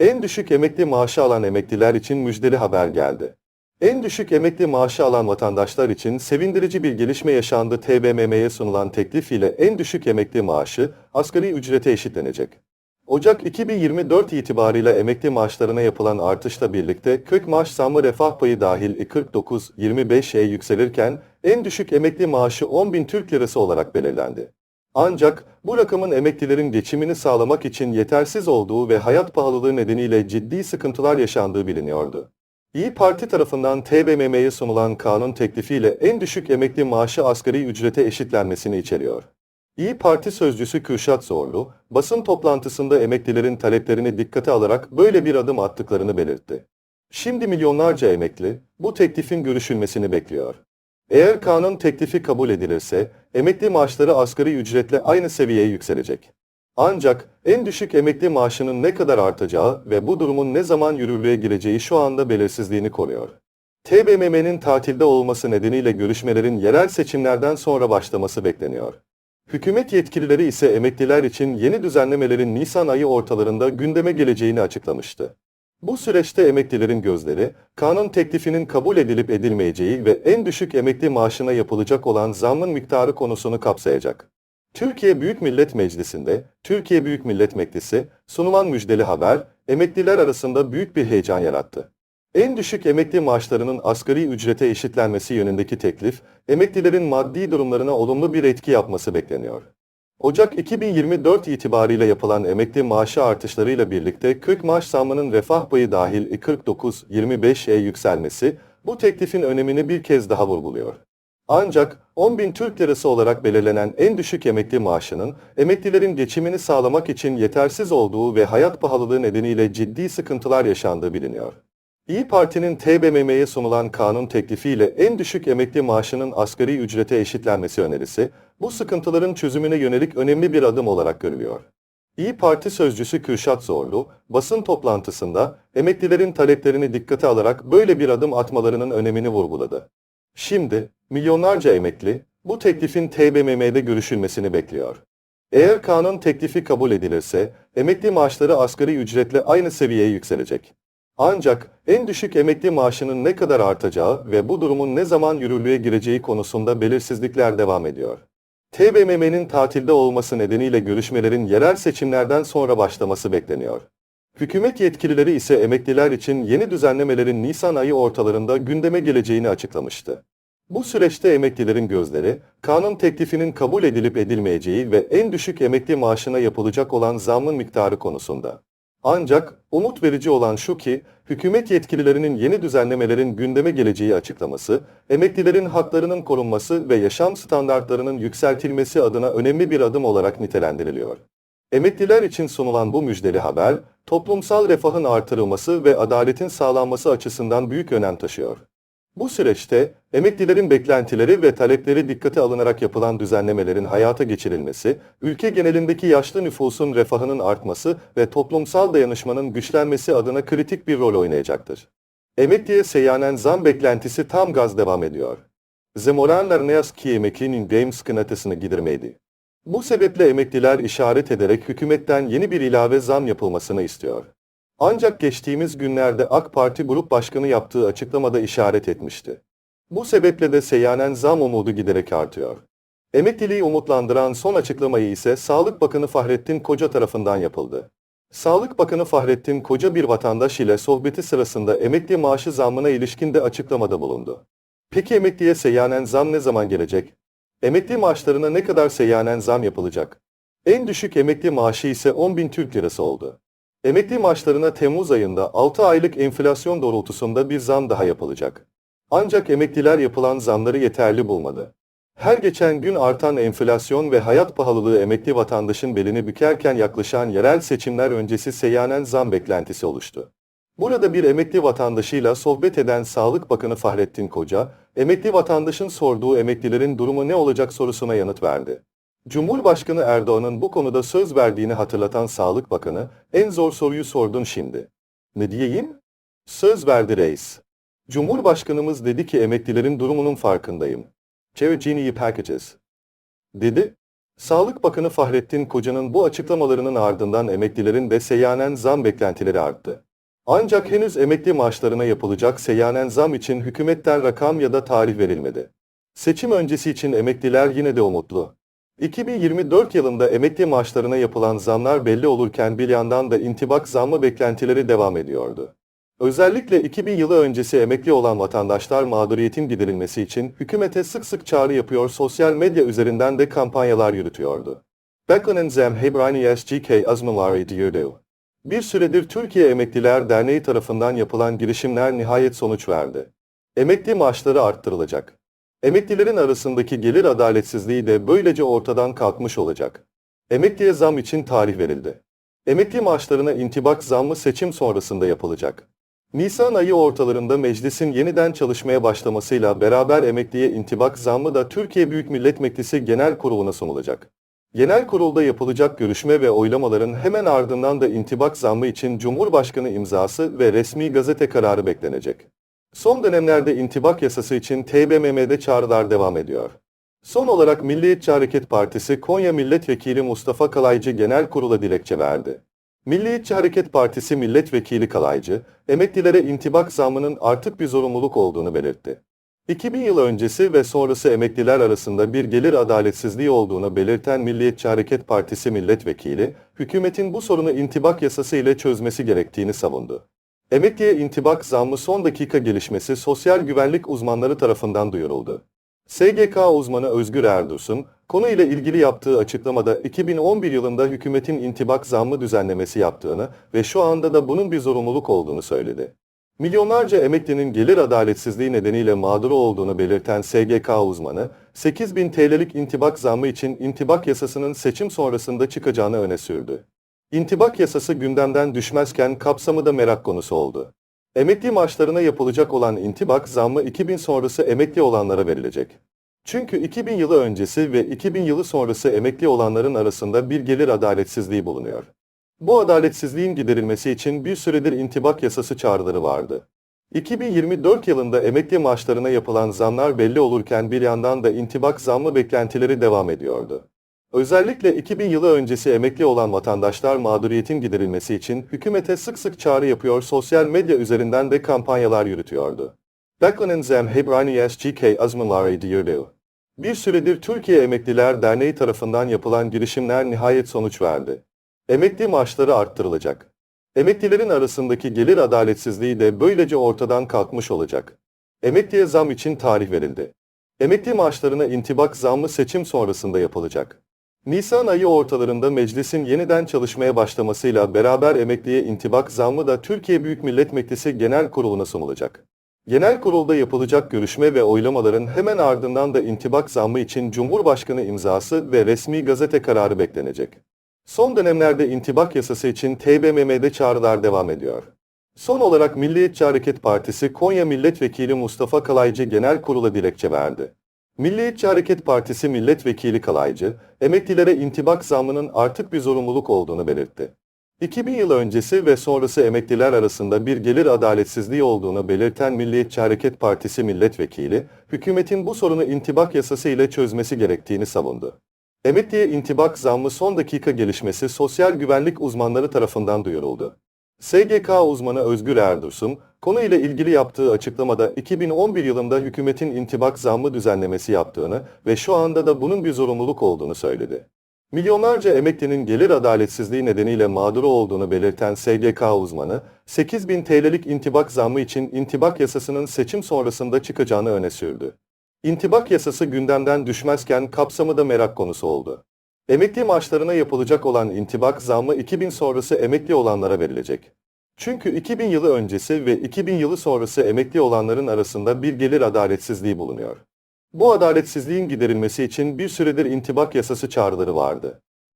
En düşük emekli maaşı alan emekliler için müjdeli haber geldi. En düşük emekli maaşı alan vatandaşlar için sevindirici bir gelişme yaşandı. TBMM'ye sunulan teklif ile en düşük emekli maaşı asgari ücrete eşitlenecek. Ocak 2024 itibarıyla emekli maaşlarına yapılan artışla birlikte kök maaş zammı refah payı dahil 49-25'e yükselirken en düşük emekli maaşı 10.000 Türk Lirası olarak belirlendi. Ancak bu rakamın emeklilerin geçimini sağlamak için yetersiz olduğu ve hayat pahalılığı nedeniyle ciddi sıkıntılar yaşandığı biliniyordu. İyi Parti tarafından TBMM'ye sunulan kanun teklifiyle en düşük emekli maaşı asgari ücrete eşitlenmesini içeriyor. İyi Parti sözcüsü Kürşat Zorlu, basın toplantısında emeklilerin taleplerini dikkate alarak böyle bir adım attıklarını belirtti. Şimdi milyonlarca emekli bu teklifin görüşülmesini bekliyor. Eğer kanun teklifi kabul edilirse, emekli maaşları asgari ücretle aynı seviyeye yükselecek. Ancak en düşük emekli maaşının ne kadar artacağı ve bu durumun ne zaman yürürlüğe gireceği şu anda belirsizliğini koruyor. TBMM'nin tatilde olması nedeniyle görüşmelerin yerel seçimlerden sonra başlaması bekleniyor. Hükümet yetkilileri ise emekliler için yeni düzenlemelerin Nisan ayı ortalarında gündeme geleceğini açıklamıştı. Bu süreçte emeklilerin gözleri, kanun teklifinin kabul edilip edilmeyeceği ve en düşük emekli maaşına yapılacak olan zammın miktarı konusunu kapsayacak. Türkiye Büyük Millet Meclisi'nde, Türkiye Büyük Millet Meclisi, sunulan müjdeli haber, emekliler arasında büyük bir heyecan yarattı. En düşük emekli maaşlarının asgari ücrete eşitlenmesi yönündeki teklif, emeklilerin maddi durumlarına olumlu bir etki yapması bekleniyor. Ocak 2024 itibariyle yapılan emekli maaşı artışlarıyla birlikte kök maaş zammının refah payı dahil 49-25'e yükselmesi bu teklifin önemini bir kez daha vurguluyor. Ancak 10.000 Türk Lirası olarak belirlenen en düşük emekli maaşının emeklilerin geçimini sağlamak için yetersiz olduğu ve hayat pahalılığı nedeniyle ciddi sıkıntılar yaşandığı biliniyor. İyi Parti'nin TBMM'ye sunulan kanun teklifiyle en düşük emekli maaşının asgari ücrete eşitlenmesi önerisi, bu sıkıntıların çözümüne yönelik önemli bir adım olarak görülüyor. İyi Parti sözcüsü Kürşat Zorlu, basın toplantısında emeklilerin taleplerini dikkate alarak böyle bir adım atmalarının önemini vurguladı. Şimdi, milyonlarca emekli, bu teklifin TBMM'de görüşülmesini bekliyor. Eğer kanun teklifi kabul edilirse, emekli maaşları asgari ücretle aynı seviyeye yükselecek. Ancak en düşük emekli maaşının ne kadar artacağı ve bu durumun ne zaman yürürlüğe gireceği konusunda belirsizlikler devam ediyor. TBMM'nin tatilde olması nedeniyle görüşmelerin yerel seçimlerden sonra başlaması bekleniyor. Hükümet yetkilileri ise emekliler için yeni düzenlemelerin Nisan ayı ortalarında gündeme geleceğini açıklamıştı. Bu süreçte emeklilerin gözleri, kanun teklifinin kabul edilip edilmeyeceği ve en düşük emekli maaşına yapılacak olan zammın miktarı konusunda. Ancak umut verici olan şu ki, hükümet yetkililerinin yeni düzenlemelerin gündeme geleceği açıklaması, emeklilerin haklarının korunması ve yaşam standartlarının yükseltilmesi adına önemli bir adım olarak nitelendiriliyor. Emekliler için sunulan bu müjdeli haber, toplumsal refahın artırılması ve adaletin sağlanması açısından büyük önem taşıyor. Bu süreçte emeklilerin beklentileri ve talepleri dikkate alınarak yapılan düzenlemelerin hayata geçirilmesi, ülke genelindeki yaşlı nüfusun refahının artması ve toplumsal dayanışmanın güçlenmesi adına kritik bir rol oynayacaktır. Emekliye seyyanen zam beklentisi tam gaz devam ediyor. Zemoranlar ne yazık ki emeklinin game sıkıntısını gidirmeydi. Bu sebeple emekliler işaret ederek hükümetten yeni bir ilave zam yapılmasını istiyor. Ancak geçtiğimiz günlerde AK Parti Grup Başkanı yaptığı açıklamada işaret etmişti. Bu sebeple de seyyanen zam umudu giderek artıyor. Emekliliği umutlandıran son açıklamayı ise Sağlık Bakanı Fahrettin Koca tarafından yapıldı. Sağlık Bakanı Fahrettin Koca bir vatandaş ile sohbeti sırasında emekli maaşı zammına ilişkin de açıklamada bulundu. Peki emekliye seyyanen zam ne zaman gelecek? Emekli maaşlarına ne kadar seyyanen zam yapılacak? En düşük emekli maaşı ise 10.000 Türk Lirası oldu. Emekli maaşlarına Temmuz ayında 6 aylık enflasyon doğrultusunda bir zam daha yapılacak. Ancak emekliler yapılan zamları yeterli bulmadı. Her geçen gün artan enflasyon ve hayat pahalılığı emekli vatandaşın belini bükerken yaklaşan yerel seçimler öncesi seyyanen zam beklentisi oluştu. Burada bir emekli vatandaşıyla sohbet eden Sağlık Bakanı Fahrettin Koca, emekli vatandaşın sorduğu emeklilerin durumu ne olacak sorusuna yanıt verdi. Cumhurbaşkanı Erdoğan'ın bu konuda söz verdiğini hatırlatan Sağlık Bakanı, en zor soruyu sordun şimdi. Ne diyeyim? Söz verdi reis. Cumhurbaşkanımız dedi ki emeklilerin durumunun farkındayım. Çeviciniyi packages. Dedi. Sağlık Bakanı Fahrettin Koca'nın bu açıklamalarının ardından emeklilerin de seyyanen zam beklentileri arttı. Ancak henüz emekli maaşlarına yapılacak seyyanen zam için hükümetten rakam ya da tarih verilmedi. Seçim öncesi için emekliler yine de umutlu. 2024 yılında emekli maaşlarına yapılan zamlar belli olurken bir yandan da intibak zammı beklentileri devam ediyordu. Özellikle 2000 yılı öncesi emekli olan vatandaşlar mağduriyetin giderilmesi için hükümete sık sık çağrı yapıyor, sosyal medya üzerinden de kampanyalar yürütüyordu. Beklenen zam Hebrani SGK azmaları diyordu. Bir süredir Türkiye Emekliler Derneği tarafından yapılan girişimler nihayet sonuç verdi. Emekli maaşları arttırılacak. Emeklilerin arasındaki gelir adaletsizliği de böylece ortadan kalkmış olacak. Emekliye zam için tarih verildi. Emekli maaşlarına intibak zammı seçim sonrasında yapılacak. Nisan ayı ortalarında meclisin yeniden çalışmaya başlamasıyla beraber emekliye intibak zammı da Türkiye Büyük Millet Meclisi Genel Kurulu'na sunulacak. Genel kurulda yapılacak görüşme ve oylamaların hemen ardından da intibak zammı için Cumhurbaşkanı imzası ve resmi gazete kararı beklenecek. Son dönemlerde intibak yasası için TBMM'de çağrılar devam ediyor. Son olarak Milliyetçi Hareket Partisi Konya Milletvekili Mustafa Kalaycı genel kurula dilekçe verdi. Milliyetçi Hareket Partisi Milletvekili Kalaycı, emeklilere intibak zammının artık bir zorunluluk olduğunu belirtti. 2000 yıl öncesi ve sonrası emekliler arasında bir gelir adaletsizliği olduğunu belirten Milliyetçi Hareket Partisi milletvekili, hükümetin bu sorunu intibak yasası ile çözmesi gerektiğini savundu. Emekliye intibak zammı son dakika gelişmesi sosyal güvenlik uzmanları tarafından duyuruldu. SGK uzmanı Özgür Erdursun, konuyla ilgili yaptığı açıklamada 2011 yılında hükümetin intibak zammı düzenlemesi yaptığını ve şu anda da bunun bir zorunluluk olduğunu söyledi. Milyonlarca emeklinin gelir adaletsizliği nedeniyle mağdur olduğunu belirten SGK uzmanı, 8000 TL'lik intibak zammı için intibak yasasının seçim sonrasında çıkacağını öne sürdü. İntibak yasası gündemden düşmezken kapsamı da merak konusu oldu. Emekli maaşlarına yapılacak olan intibak zammı 2000 sonrası emekli olanlara verilecek. Çünkü 2000 yılı öncesi ve 2000 yılı sonrası emekli olanların arasında bir gelir adaletsizliği bulunuyor. Bu adaletsizliğin giderilmesi için bir süredir intibak yasası çağrıları vardı. 2024 yılında emekli maaşlarına yapılan zamlar belli olurken bir yandan da intibak zammı beklentileri devam ediyordu. Özellikle 2000 yılı öncesi emekli olan vatandaşlar mağduriyetin giderilmesi için hükümete sık sık çağrı yapıyor, sosyal medya üzerinden de kampanyalar yürütüyordu. Beklenen zam Hebrani SGK azmaları diyordu. Bir süredir Türkiye Emekliler Derneği tarafından yapılan girişimler nihayet sonuç verdi. Emekli maaşları arttırılacak. Emeklilerin arasındaki gelir adaletsizliği de böylece ortadan kalkmış olacak. Emekliye zam için tarih verildi. Emekli maaşlarına intibak zammı seçim sonrasında yapılacak. Nisan ayı ortalarında meclisin yeniden çalışmaya başlamasıyla beraber emekliye intibak zammı da Türkiye Büyük Millet Meclisi Genel Kurulu'na sunulacak. Genel kurulda yapılacak görüşme ve oylamaların hemen ardından da intibak zammı için Cumhurbaşkanı imzası ve resmi gazete kararı beklenecek. Son dönemlerde intibak yasası için TBMM'de çağrılar devam ediyor. Son olarak Milliyetçi Hareket Partisi Konya Milletvekili Mustafa Kalaycı genel kurula dilekçe verdi. Milliyetçi Hareket Partisi Milletvekili Kalaycı, emeklilere intibak zammının artık bir zorunluluk olduğunu belirtti. 2000 yıl öncesi ve sonrası emekliler arasında bir gelir adaletsizliği olduğunu belirten Milliyetçi Hareket Partisi milletvekili, hükümetin bu sorunu intibak yasası ile çözmesi gerektiğini savundu. Emekliye intibak zammı son dakika gelişmesi sosyal güvenlik uzmanları tarafından duyuruldu. SGK uzmanı Özgür Erdursun, konuyla ilgili yaptığı açıklamada 2011 yılında hükümetin intibak zammı düzenlemesi yaptığını ve şu anda da bunun bir zorunluluk olduğunu söyledi. Milyonlarca emeklinin gelir adaletsizliği nedeniyle mağduru olduğunu belirten SGK uzmanı, 8000 TL'lik intibak zammı için intibak yasasının seçim sonrasında çıkacağını öne sürdü. İntibak yasası gündemden düşmezken kapsamı da merak konusu oldu. Emekli maaşlarına yapılacak olan intibak zammı 2000 sonrası emekli olanlara verilecek. Çünkü 2000 yılı öncesi ve 2000 yılı sonrası emekli olanların arasında bir gelir adaletsizliği bulunuyor. Bu adaletsizliğin giderilmesi için bir süredir intibak yasası çağrıları vardı.